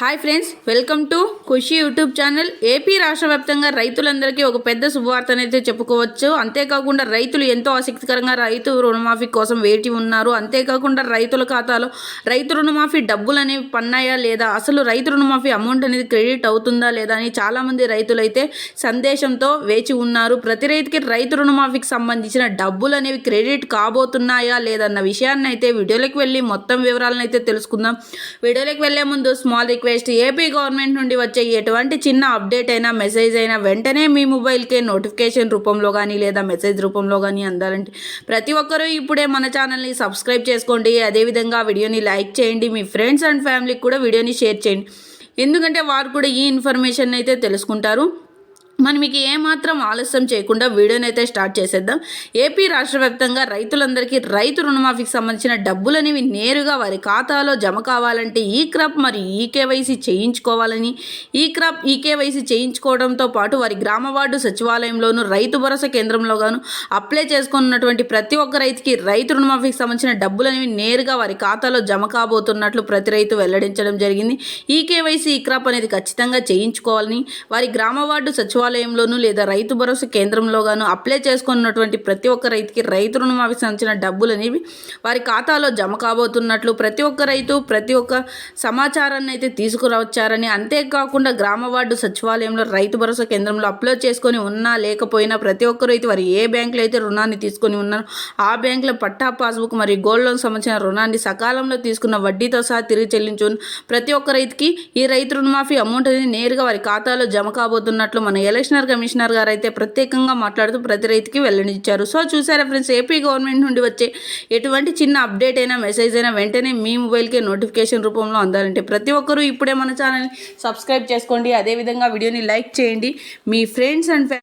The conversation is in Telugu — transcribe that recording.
Hi friends welcome to Khushi YouTube channel. AP రాష్ట్ర వ్యాప్తంగా రైతులందరికీ ఒక పెద్ద శుభవార్తనైతే చెప్పుకోవచ్చు. అంతేకాకుండా రైతులు ఎంతో ఆసక్తికరంగా రైతు రుణమాఫీ కోసం వేచి ఉన్నారు. అంతేకాకుండా రైతుల ఖాతాలో రైతు రుణమాఫీ డబ్బులు అనేవి పన్నాయా లేదా? అసలు రైతు రుణమాఫీ అమౌంట్ అనేది క్రెడిట్ అవుతుందా లేదా అని చాలామంది రైతులైతే సందేశంతో వేచి ఉన్నారు. ప్రతి రైతుకి రైతు రుణమాఫీకి సంబంధించిన డబ్బులు అనేవి క్రెడిట్ కాబోతున్నాయా లేదన్న విషయాన్ని అయితే వీడియోలోకి వెళ్ళి మొత్తం వివరాలను అయితే తెలుసుకుందాం. వీడియోలోకి వెళ్ళే ముందు స్మాల్ రిక్వెస్ట్ ఏపీ గవర్నమెంట్ నుండి వచ్చే ఎటువంటి చిన్న అప్డేట్ అయినా మెసేజ్ అయినా వెంటనే మీ మొబైల్కే నోటిఫికేషన్ రూపంలో కానీ లేదా మెసేజ్ రూపంలో కానీ అందాలంటే ప్రతి ఒక్కరూ ఇప్పుడే మన ఛానల్ని సబ్స్క్రైబ్ చేసుకోండి. అదేవిధంగా వీడియోని లైక్ చేయండి. మీ ఫ్రెండ్స్ అండ్ ఫ్యామిలీకి కూడా వీడియోని షేర్ చేయండి. ఎందుకంటే వారు కూడా ఈ ఇన్ఫర్మేషన్ అయితే తెలుసుకుంటారు. మనం మీకు ఏమాత్రం ఆలస్యం చేయకుండా వీడియోని అయితే స్టార్ట్ చేసేద్దాం. ఏపీ రాష్ట్ర వ్యాప్తంగా రైతులందరికీ రైతు రుణమాఫీకి సంబంధించిన డబ్బులు అనేవి నేరుగా వారి ఖాతాలో జమ కావాలంటే ఈ క్రాప్ మరియు ఈ కేవైసీ చేయించుకోవాలని ఈ క్రాప్ ఈ కేవైసీ చేయించుకోవడంతో పాటు వారి గ్రామ వార్డు సచివాలయంలోను రైతు భరోసా కేంద్రంలో గాను అప్లై చేసుకున్నటువంటి ప్రతి ఒక్క రైతుకి రైతు రుణమాఫీకి సంబంధించిన డబ్బులు అనేవి నేరుగా వారి ఖాతాలో జమ కాబోతున్నట్లు ప్రతి రైతు వెల్లడించడం జరిగింది. ఈ కేవైసీ ఈ క్రాప్ అనేది ఖచ్చితంగా చేయించుకోవాలని వారి గ్రామ వార్డు సచివాలయంలోను లేదా రైతు భరోసా కేంద్రంలో గాను అప్లై చేసుకున్నటువంటి ప్రతి ఒక్క రైతుకి రైతు రుణమాఫీ సంబంధించిన డబ్బులు అనేవి వారి ఖాతాలో జమ కాబోతున్నట్లు ప్రతి ఒక్క రైతు ప్రతి ఒక్క సమాచారాన్ని అయితే తీసుకురావచ్చారని అంతేకాకుండా గ్రామ వార్డు సచివాలయంలో రైతు భరోసా కేంద్రంలో అప్లోడ్ చేసుకొని ఉన్నా లేకపోయినా ప్రతి ఒక్క రైతు వారు ఏ బ్యాంకులో అయితే రుణాన్ని తీసుకొని ఉన్నారో ఆ బ్యాంకులో పట్టా పాస్బుక్ మరియు గోల్డ్ లోన్ సంబంధించిన రుణాన్ని సకాలంలో తీసుకున్న వడ్డీతో సహా తిరిగి చెల్లించు ప్రతి ఒక్క రైతుకి ఈ రైతు రుణమాఫీ అమౌంట్ అనేది నేరుగా వారి ఖాతాలో జమ కాబోతున్నట్లు మన ఎలక్షనర్ కమిషనర్ గారు అయితే ప్రత్యేకంగా మాట్లాడుతూ ప్రతి రైతుకి వెల్లడించారు. సో చూసారా ఫ్రెండ్స్ ఏపీ గవర్నమెంట్ నుండి వచ్చే ఎటువంటి చిన్న అప్డేట్ అయినా మెసేజ్ అయినా వెంటనే మీ మొబైల్కి నోటిఫికేషన్ రూపంలో అందాలంటే ప్రతి ఒక్కరూ ఇప్పుడే మన ఛానల్ని సబ్స్క్రైబ్ చేసుకోండి. అదేవిధంగా వీడియోని లైక్ చేయండి. మీ ఫ్రెండ్స్ అండ్